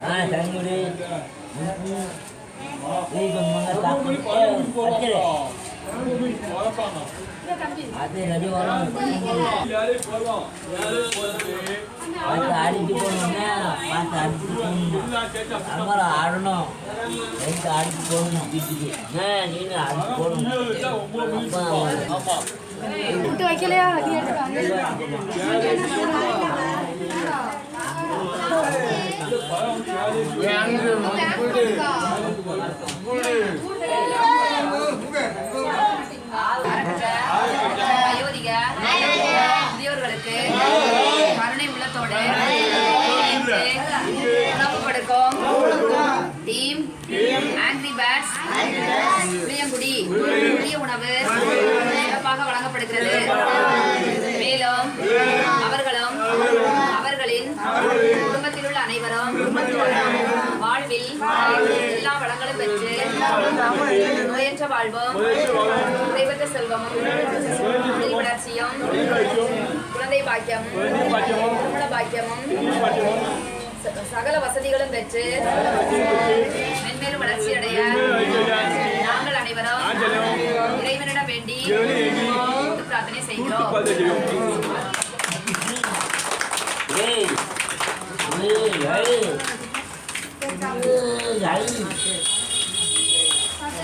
હા સાંગુડી આજે રજો અમારો આડનો ఇంకా ఆడుకోను బిడ్డికి నేను ఆడుకోను అమ్మ முதியோர்களுக்கு கருணை உள்ளத்தோடு உணவு கொடுக்கும் டீம் ஆங்கிரி பேட்ஸ் புளியங்குடி புளிய உணவு சிறப்பாக வழங்கப்படுகிறது நோயற்ற வாழ்வும் குறைவற்ற செல்வமும் தொழில் வளர்ச்சியும் குழந்தை பாக்கியமும் திருமண பாக்கியமும் ச- சகல வசதிகளும் பெற்று மென்மேலும் வளர்ச்சி அடைய நாங்கள் அனைவரும் இறைவனிடம் வேண்டி பிரார்த்தனை செய்கிறோம் Hey! Hey! Hey! Hey!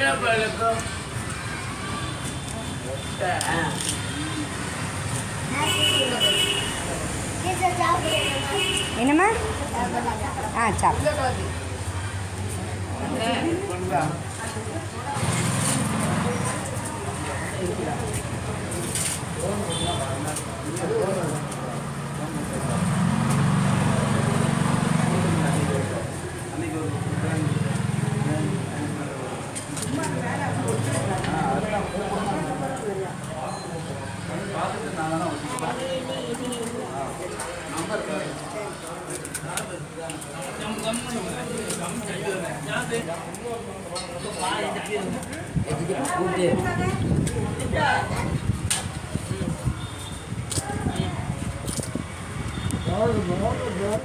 என்ன பழக்கம் என்னம்மா? ஆ சாப்பிடு. Đó, đó, đó.